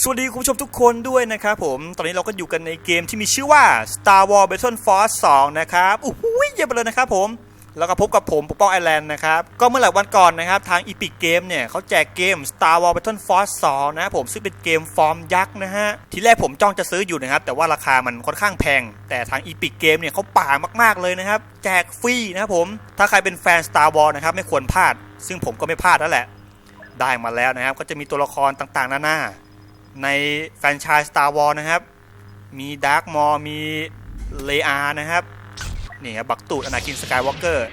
สวัสดีคุณผู้ชมทุกคนด้วยนะครับผม ตอนนี้เราก็อยู่กันในเกมที่มีชื่อว่า Star Wars Battlefront 2นะครับอู้หูยเยี่ยมไปเลยนะครับผม แล้วก็พบกับผมปกป้องไอแลนด์นะครับ ก็เมื่อหลายวันก่อนนะครับ ทาง Epic Game เนี่ยเขาแจกเกม Star Wars Battlefront 2นะครับผม ซึ่งเป็นเกมฟอร์มยักษ์นะฮะ ทีแรกผมจ้องจะซื้ออยู่นะครับ แต่ว่าราคามันค่อนข้างแพง แต่ทาง Epic Game เนี่ยเขาป่ามากๆเลยนะครับ แจกฟรีนะครับผม ถ้าใครเป็นแฟน Star Wars นะครับไม่ควรพลาด ซึ่งผมก็ไม่พลาดแล้วแหละ ได้มาแล้วนะครับ ก็จะมีตัวละครต่างๆหนานา ในแฟรนไชส์ Star Wars นะครับ มีดาร์ m มอร์มีเลอานะครับ นี่ครับ บักตูดอนาคินสกายวอล์กเกอร์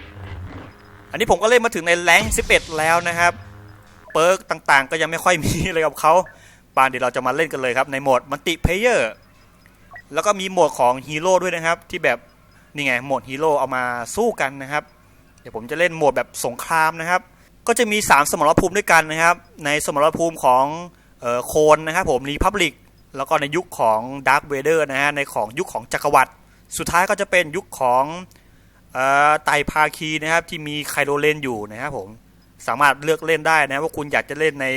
อันนี้ผมก็เล่นมาถึงในแรง11 แล้วนะครับ เปิร์กต่างๆ ก็ยังไม่ค่อยมีเลยกับเขาปานเดี๋ยวเราจะมาเล่นกันเลยครับ ในโหมดมัลติเพเยอร์แล้วก็มีโหมดของฮีโร่ด้วยนะครับ ที่แบบ นี่ไงโหมดฮีโร่เอามาสู้กันนะครับ เดี๋ยวผมจะเล่นโหมดแบบสงครามนะครับ ก็จะมี 3 สมรภูมิด้วยกันนะครับ ในสมรภูมิของ โคนนะครับผมรีพับลิกแล้วก็ในยุคของดาร์ v เวเดอร์นะฮะในของยุคของจักรวรรดิสุดท้ายก็จะเป็นยุคของอไตรภาคีนะครับที่มีไคโดเลนอยู่นะครับผมสามารถเลือกเล่นได้นะว่าคุณอยากจะเล่นใน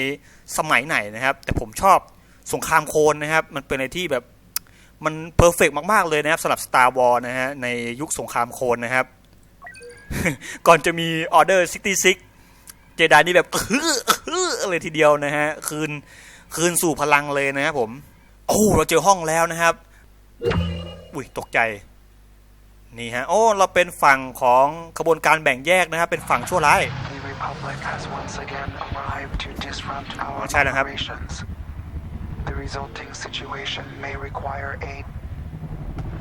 สมัยไหนนะครับ แต่ผมชอบสงครามโคนนะครับ มันเป็นอะไรที่แบบมันเพอร์เฟกมากๆเลยนะครับสำหรับ Star War นะฮะในยุคสงครามโคนนะครับ ก่อนจะมี Order 66เจไดนี่แบบอื้ออื้อเลยทีเดียวนะฮะคืน คืนสู่พลังเลยนะครับผม โอ้เราเจอห้องแล้วนะครับ อุ้ยตกใจ นี่ฮะ โอ้ เราเป็นฝั่งของขบวนการแบ่งแยกนะครับ เป็นฝั่งชั่วร้าย The Republic has once again arrived to disrupt our ใช่แล้วครับ operations. The resulting situation may require a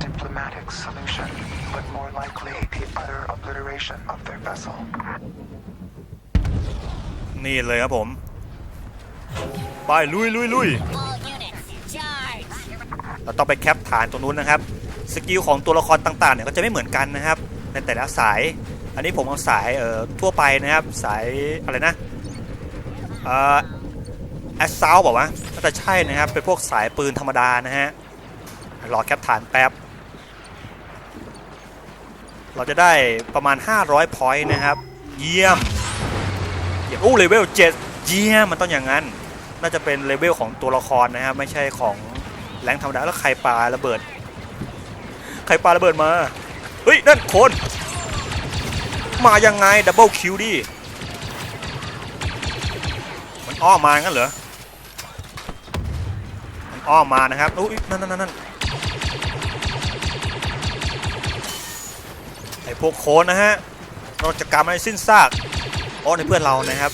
diplomatic solution, but more likely the utter obliteration of their vessel. นี่เลยครับผม ไปลุยลุยลุยเราต้องไปแคปฐานตรงนู้นนะครับ สกิลของตัวละครต่างๆเนี่ยก็จะไม่เหมือนกันนะครับ ในแต่ละสาย อันนี้ผมเอาสายเอ่อทั่วไปนะครับ สายอะไรนะเอ่อแอสซาวบอกว่าน่าจะใช่นะครับ เป็นพวกสายปืนธรรมดานะฮะ รอแคปฐานแป๊บ เราจะได้ประมาณ 500 พอยต์นะครับ เยี่ยม เยี่ยมโอ้เลเวล7เยี่ยมมันต้องอย่างนั้น น่าจะเป็นเลเวลของตัวละครนะครับไม่ใช่ของแรงธรรมดาแล้วใครปาระเบิด ใครปาระเบิดมา เฮ้ย นั่นคน มายังไงดับเบิลคิวดิ มันอ้อมมางั้นเหรอ มันอ้อมมานะครับอุ้ยนั่นนั่นนั่นไอพวกโคนนะฮะ เราจะกรรมอะไรสิ้นซากอ๋อในเพื่อนเรานะครับ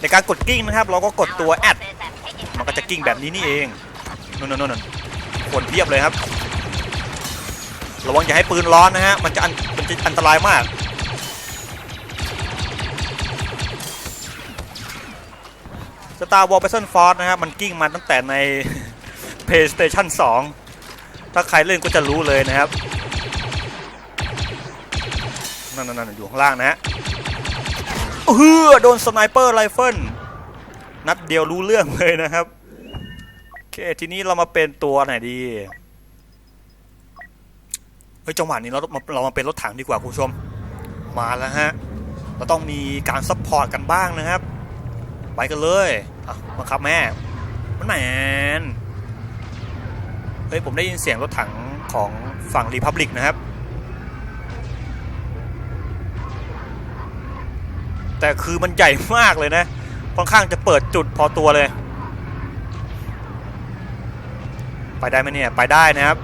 ในการกดกิ้งนะครับ เราก็กดตัวแอด ก็จะกิ้งแบบนี้นี่เองนู่นนนนู่นคนเพียบเลยครับ ระวังอย่าให้ปืนร้อนนะฮะ มันจะอันมันจะอันตรายมาก Star Wars Battlefront นะครับ มันกิ้งมาตั้งแต่ใน PlayStation 2 ถ้าใครเล่นก็จะรู้เลยนะครับ นั่นนั่นๆๆอยู่ข้างล่างนะฮะเออโดนสไนเปอร์ไรเฟิลนัดเดียวรู้เรื่องเลยนะครับ ค ทีนี้เรามาเป็นตัวไหนดี เฮ้ย จังหวะนี้เรามาเรามาเป็นรถถังดีกว่าคุณผู้ชม มาแล้วฮะ เราต้องมีการซัพพอร์ตกันบ้างนะครับ ไปกันเลยอะมาครับแม่ มันแมนเฮ้ย ผมได้ยินเสียงรถถังของฝั่งรีพับลิกนะครับ แต่คือมันใหญ่มากเลยนะ ค่อนข้างจะเปิดจุดพอตัวเลย ไปได้ไหมเนี่ยไปได้นะครับ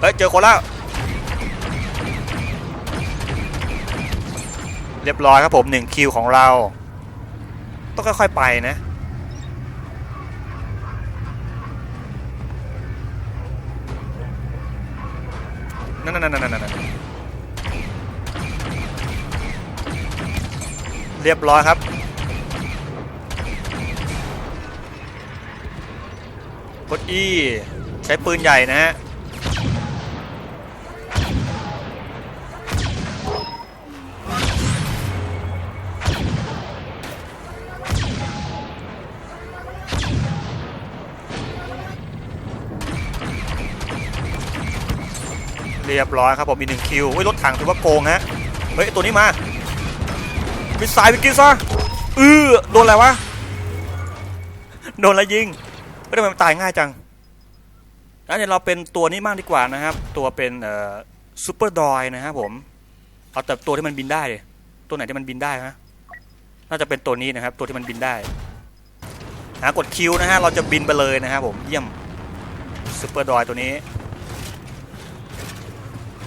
เฮ้ยเจอคนแล้วเรียบร้อยครับผมหนึ่งคิวของเรา ต้องค่อยๆไปนะนั่นนั่นนั่นนั่นนั่นเรียบร้อยครับ กด E ใช้ปืนใหญ่นะฮะเรียบร้อยครับผมมีหนึ่งคิวเฮ้ยรถถังถือว่าโกงฮะ เฮ้ยตัวนี้มามิสไซล์ไปกินซะเออโดนอะไรวะ โดนแล้วยิง ไม่ได้ทำไมมันตายง่ายจังแล้วเดี๋ยวเราเป็นตัวนี้มากดีกว่านะครับ ตัวเป็นเอ่อซูเปอร์ดอยนะครับผม เอาแต่ตัวที่มันบินได้ ตัวไหนที่มันบินได้ฮะน่าจะเป็นตัวนี้นะครับ ตัวที่มันบินได้หากดคิวนะฮะเราจะบินไปเลยนะครับผมเยี่ยมซูเปอร์ดอยตัวนี้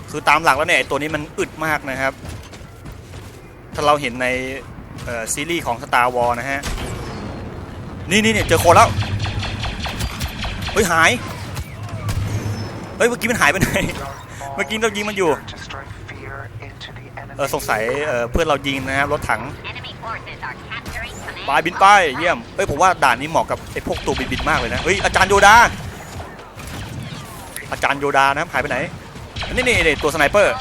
คือตามหลักแล้วเนี่ยตัวนี้มันอึดมากนะครับ ถ้าเราเห็นในซีรีส์ของ Star Wars นะฮะ นี่นี่เนี่ยเจอคนแล้ว เฮ้ยหาย เฮ้ยเมื่อกี้มันหายไปไหน เมื่อกี้เรายิงมันอยู่ เออสงสัยเออเพื่อนเรายิงนะครับรถถังปลายบินไปเยี่ยม เฮ้ยผมว่าด่านนี้เหมาะกับไอ้พวกตัวบินบินมากเลยนะ เฮ้ยอาจารย์โยดา อาจารย์โยดานะครับหายไปไหน นี่นี่นี่ตัวสไนเปอร์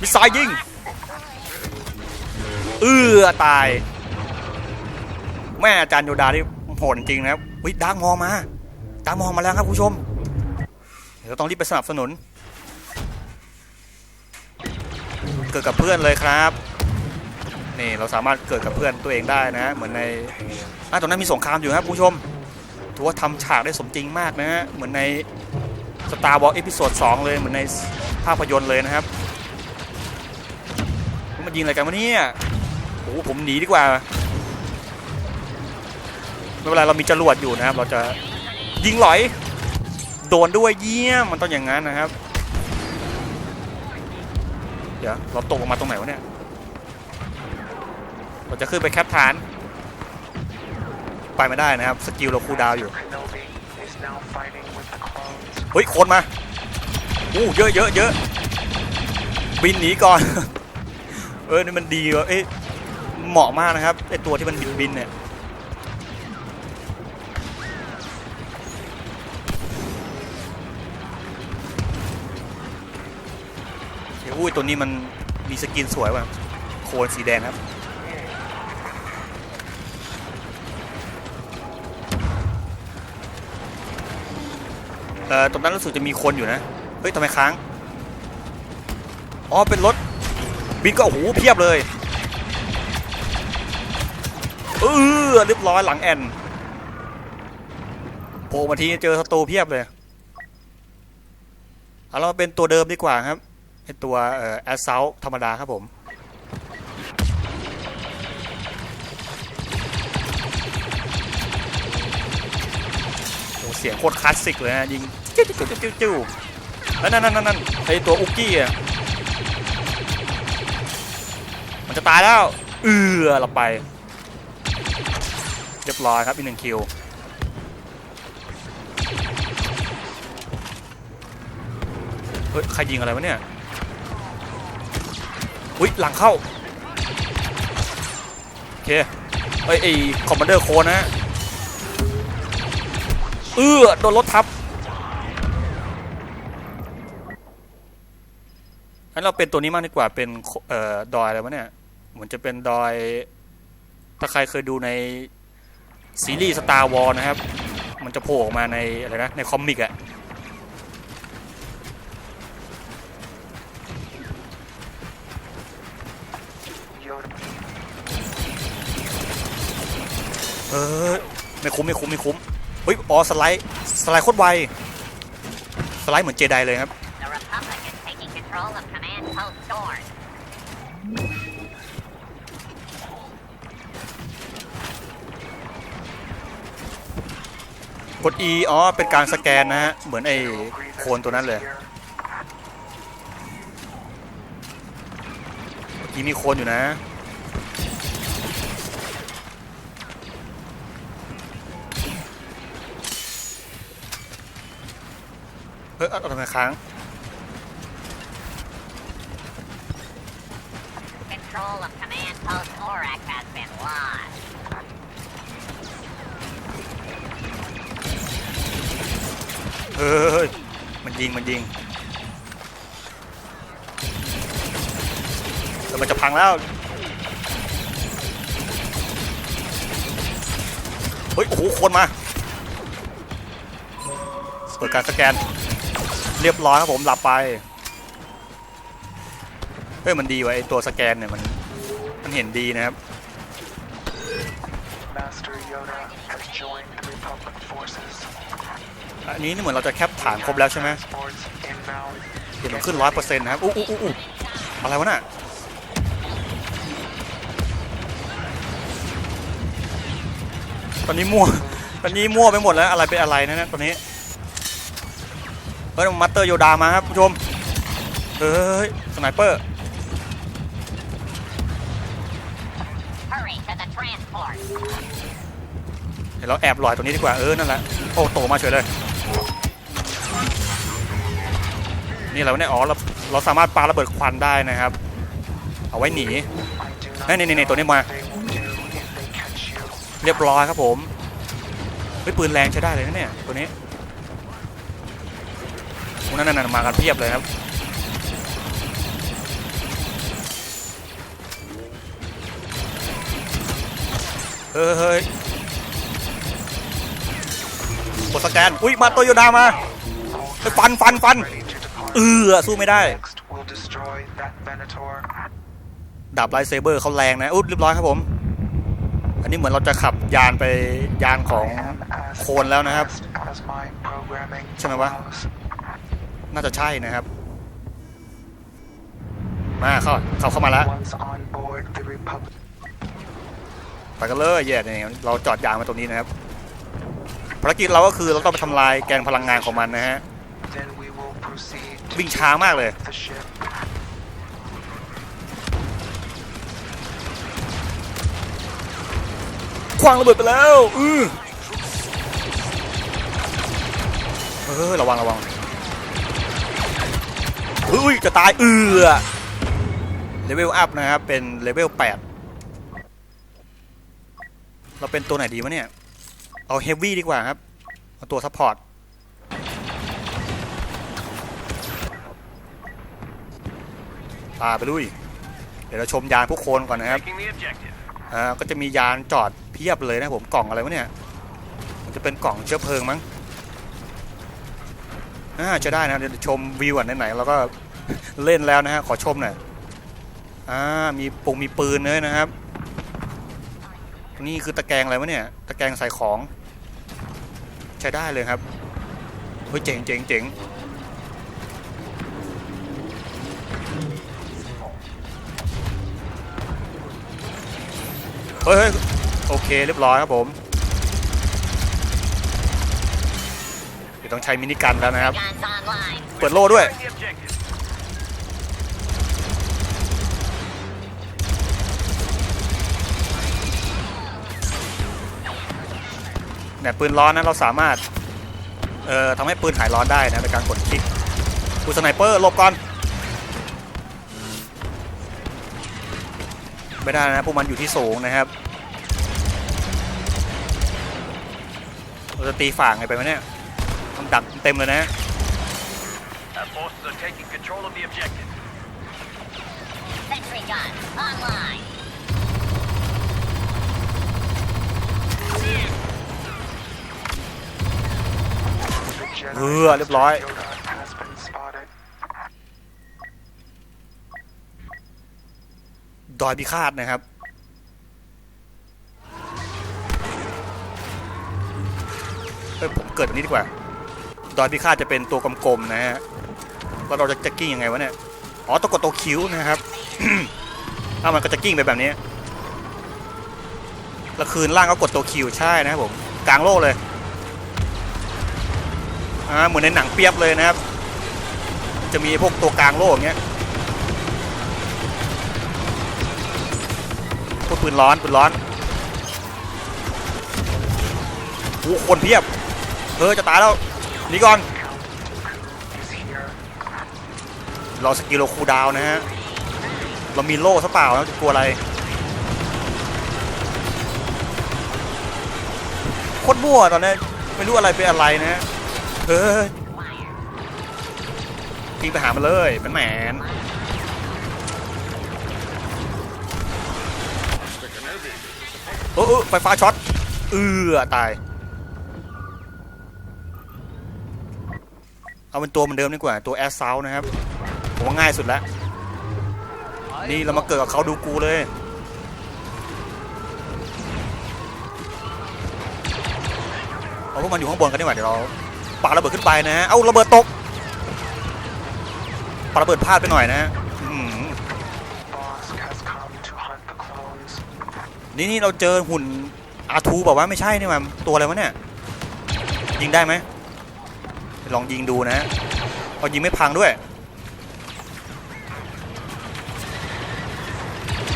มิสไซล์ยิงเออตาย แม่อาจารย์โยดาที่โหดจริงนะครับวิดาร์กมองมา ดามองมาแล้วครับผู้ชมเดี๋ยวเราต้องรีบไปสนับสนุน เกิดกับเพื่อนเลยครับนี่เราสามารถเกิดกับเพื่อนตัวเองได้นะ เหมือนในอะตรงนั้นมีสงครามอยู่ครับผู้ชมถือว่าทำฉากได้สมจริงมากนะฮะเหมือนใน Star Wars เอพิโซด2เลยเหมือนในภาพยนตร์เลยนะครับมันยิงอะไรกันวะเนี่ยโอ้ผมหนีดีกว่าไม่เป็นไรเรามีจรวดอยู่นะครับ เราจะ ยิงหลอย โดนด้วยเยี่ยมมันต้องอย่างนั้นนะครับ เดี๋ยวเราตกลงมาตรงไหนวะเนี่ย เราจะขึ้นไปแคปฐาน ไปไม่ได้นะครับ สกิลเราคูดาวอยู่ เฮ้ย คนมาอู้เยอะเยอะเยอะบินหนีก่อน เออ นี่มันดีว่ะเอ้ยเหมาะมากนะครับไอตัวที่มันบินบินเนี่ย ยอุ้ยตัวนี้มันมีสกินสวยว่ะโคนสีแดงครับเอ่อตรงนั้นรู้สึกจะมีคนอยู่นะ เฮ้ยทำไมค้าง อ๋อ เป็นรถ บินก็โอ้โหเพียบเลยเออเรียบร้อยหลังแอนโผล่มาทีเจอศัตรูเพียบเลย เอาเราเป็นตัวเดิมดีกว่าครับ ไอตัวเอ่อแอสเซลธรรมดาครับผมโอ้เสียงโคตรคลาสสิกเลยนะยิงจิ้วจิ้วจิ้วจิ้วแล้วนั่นนั่นนั่นนั่นไอตัวอุกกี้อะมันจะตายแล้วเอือเราไป เรียบร้อยครับอีกหนึ่งคิวเฮ้ยใครยิงอะไรวะเนี่ย อุ้ยหลังเข้า โอเคเอ้ยไอคอมมานเดอร์โคนะเอื้อโดนรถทับงั้นเราเป็นตัวนี้มากดีกว่าเป็นเอ่อดอยอะไรวะเนี่ยเหมือนจะเป็นดอยถ้าใครเคยดูในซีรีส์ Star Wars นะครับ มันจะโผล่ออกมาในอะไรนะในคอมิกอะ เออไม่คุ้มไม่คุ้มไม่คุ้มเฮ้ยอ๋อสไลด์สไลด์โคตรไวสไลด์เหมือนเจไดเลยครับ The Republic is taking control of command post Dorn. กด E อ๋อ เป็นการสแกนนะฮะ เหมือนไอ้โคนตัวนั้นเลย here. เมื่อกี้มีโคนอยู่นะ เฮ้ยเอาเอาทำไมค้าง Control of command post Orak has been lost. เฮ้ย มันยิง มันยิงแต่มันจะพังแล้ว เฮ้ย โอ้โห คนมา เปิดการสแกน เรียบร้อยครับผมหลับไป เฮ้ยมันดีว่ะไอตัวสแกนเนี่ยมันมันเห็นดีนะครับ Master Yoda has joined the Republic forces. อันนี้นี่เหมือนเราจะแคปฐานครบแล้วใช่ไหม Transports inbound. เดี๋ยวมันขึ้นร้อยเปอร์เซ็นต์นะครับอู้อู้อู้อู้อะไรวะน่ะตอนนี้มั่วตอนนี้มั่วไปหมดแล้วอะไรเป็นอะไรนะเนี่ยตอนนี้ เฮ้ยมัตเตอร์โยดามาครับผู้ชม เฮ้ยสไนเปอร์ Hurry to the transport. เดี๋ยวเราแอบลอยตรงนี้ดีกว่า เออ นั่นแหละ โอ้ โตมาเฉยเลย นี่เราเนี่ยอ๋อเราเราสามารถปาระเบิดควันได้นะครับ เอาไว้หนี I do not นี่นี่นี่ตัวนี้มา know what they will do if they catch you. เรียบร้อยครับผมเฮ้ยปืนแรงใช้ได้เลยนะเนี่ย ตัวนี้พวก นั้นน่ะมากันเพียบเลยครับเฮ้ยเฮ้ยกดสแกน อุ้ยมาโตโยดามาไปฟันฟันฟัน Ready to depart. เออสู้ไม่ได้ Next will destroy that Venator. ดาบไลท์เซเบอร์เขาแรงนะอุ๊ยเรียบร้อยครับผม อันนี้เหมือนเราจะขับยานไปยานของ I am as โคนแล้วนะครับ fast as my programming ใช่ไหมวะ allows. น่าจะใช่นะครับ มาเข้าเข้าเข้ามาแล้ว Once on board the Republic. ไปกันเลยแย่เนี่ยเราจอดยางมาตรงนี้นะครับภารกิจเราก็คือเราต้องไปทำลายแกนพลังงานของมันนะฮะ Then we will proceed to วิ่งช้ามากเลย the ship. คว้างระเบิดไปแล้วอือเออระวังระวัง อุ้ยจะตายเอือเลเวลอัพนะครับ เป็นเลเวล8เราเป็นตัวไหนดีวะเนี่ย เอาเฮฟวี่ดีกว่าครับ เอาตัวซัพพอร์ตตาไปลุย เดี๋ยวเราชมยานพวกโคนก่อนนะครับ อ่า ก็จะมียานจอดเพียบเลยนะผม กล่องอะไรวะเนี่ย มันจะเป็นกล่องเชื้อเพลิงมั้ง อ่าจะได้นะเดี๋ยวชมวิวอะไหนๆเราก็เล่นแล้วนะฮะขอชมหน่อยอ่ามีปุงมีปืนเลยนะครับ นี่คือตะแกรงอะไรวะเนี่ย ตะแกรงใส่ของ ใช้ได้เลยครับเฮ้ยเจ๋งเจ๋งเจ๋งเฮ้ยโอเคเรียบร้อยครับผม ดี๋ยวต้องใช้มินิกันแล้วนะครับ Guns online. เปิดโล่ด้วย Securing the objective. เนี่ยปืนร้อนนะเราสามารถ เอ่อทำให้ปืนหายร้อนได้นะในการกดคลิกกูสไนเปอร์หลบก่อน ไม่ได้นะพวกมันอยู่ที่สูงนะครับเราจะตีฝ่างไงไปไหมเนี่ย มันดักเต็มเลยนะ Our forces are taking control of the objective. Sentry gun online. The Jedi เออเรียบร้อย Master Yoda has been spotted. ดอยพิฆาตนะครับเอ้ยผมเกิดตรงนี้ดีกว่า ดอยพิฆาตจะเป็นตัวกลมๆนะฮะแล้วเราจะจะกิ้งยังไงวะเนี่ย อ๋อต้องกดตัวคิ้วนะครับ ถ้ามันก็จะกิ้งไปแบบนี้ แล้วคืนล่างก็กดตัวคิวใช่นะครับผม กลางโลกเลย อ่าเหมือนในหนังเปียบเลยนะครับ จะมีพวกตัวกลางโลกอย่างเงี้ย พวกปืนร้อนปืนร้อนโอ้คนเพียบเออจะตายแล้ว หนีก่อน เราสกิลเราคูดาวนะฮะ เรามีโล่ซะเปล่าแล้วจะกลัวอะไร โคตรมั่วตอนนี้ไม่รู้อะไรเป็นอะไรนะฮะเออยิงไปหามันเลยเป็นแหมนเออเออไฟฟ้าช็อต เออตาย เอาเป็นตัวเหมือนเดิมดีกว่าตัวแอสเซลนะครับผมว่าง่ายสุดแล้วนี่เรามาเกิดกับเขาดูกูเลยเอาพวกมันอยู่ข้างบนกันดีกว่าเดี๋ยวเราปาระเบิดขึ้นไปนะฮะเอาระเบิดตกปาระเบิดพลาดไปหน่อยนะฮะนี่นี่เราเจอหุ่นอาทูบอกว่าไม่ใช่นี่มันตัวอะไรวะเนี่ยยิงได้ไหม ลองยิงดูนะฮะเอายิงไม่พังด้วย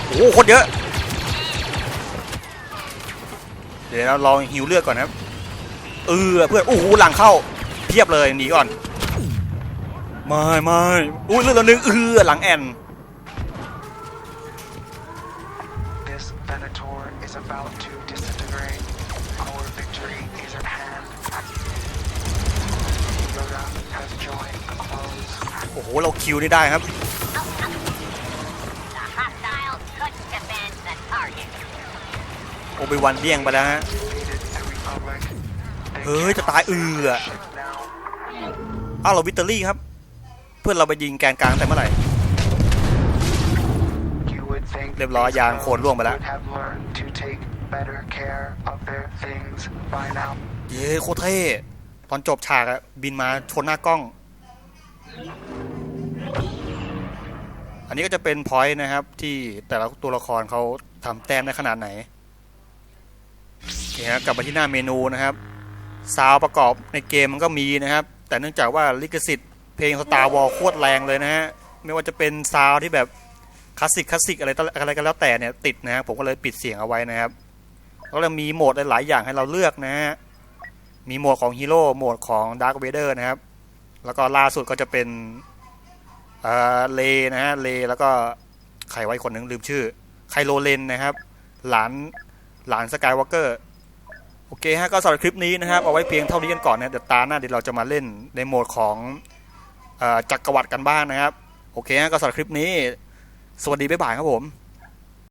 โอ้โหโคตรเยอะ เดี๋ยวเราลองฮิวเลือดก่อนนะเออเพื่อนโอ้โหหลังเข้าเพียบเลยหนีก่อนไม่ไม่อุ้ยเลือดเราหนึ่งเออหลังแอน โอ้โห เราคิวนี่ได้ครับ โอบิวันเดี้ยงไปแล้วฮะ เฮ้ย จะตายเอืออ้าวเราวิตเตอรี่ครับ เพื่อนเราไปยิงแกนกลางแต่เมื่อไหร่ เรียบร้อยยางโคนล่วงไปแล้ว เย้โคตรเท่ ตอนจบฉากอะบินมาชนหน้ากล้อง อันนี้ก็จะเป็นพอยต์นะครับที่แต่ละตัวละครเขาทำแต้มได้ขนาดไหนโอเคฮะกลับมาที่หน้าเมนูนะครับซาวประกอบในเกมมันก็มีนะครับ แต่เนื่องจากว่าลิขสิทธิ์เพลงสตาร์วอลโคตรแรงเลยนะฮะไม่ว่าจะเป็นซาวที่แบบคลาสสิกคลาสสิกอะไรอะไรก็แล้วแต่เนี่ยติดนะฮะผมก็เลยปิดเสียงเอาไว้นะครับแล้วเรามีโหมดหลาย ๆ อย่างให้เราเลือกนะฮะมีโหมดของฮีโร่โหมดของดาร์ v เวเดอร์นะครับ แล้วก็ล่าสุดก็จะเป็น เลนะฮะเลแล้วก็ใครไว้คนหนึ่งลืมชื่อไคโลเลนนะครับ หลานหลานสกายวอล์กเกอร์โอเคฮะก็สำหรับคลิปนี้นะครับเอาไว้เพียงเท่านี้กันก่อนนะเดี๋ยวตาหน้าเดี๋ยวเราจะมาเล่นในโหมดของอจักรวรรดิกันบ้างนะครับ โอเคฮะก็สำหรับคลิปนี้ สวัสดีบ๊ายบายครับผม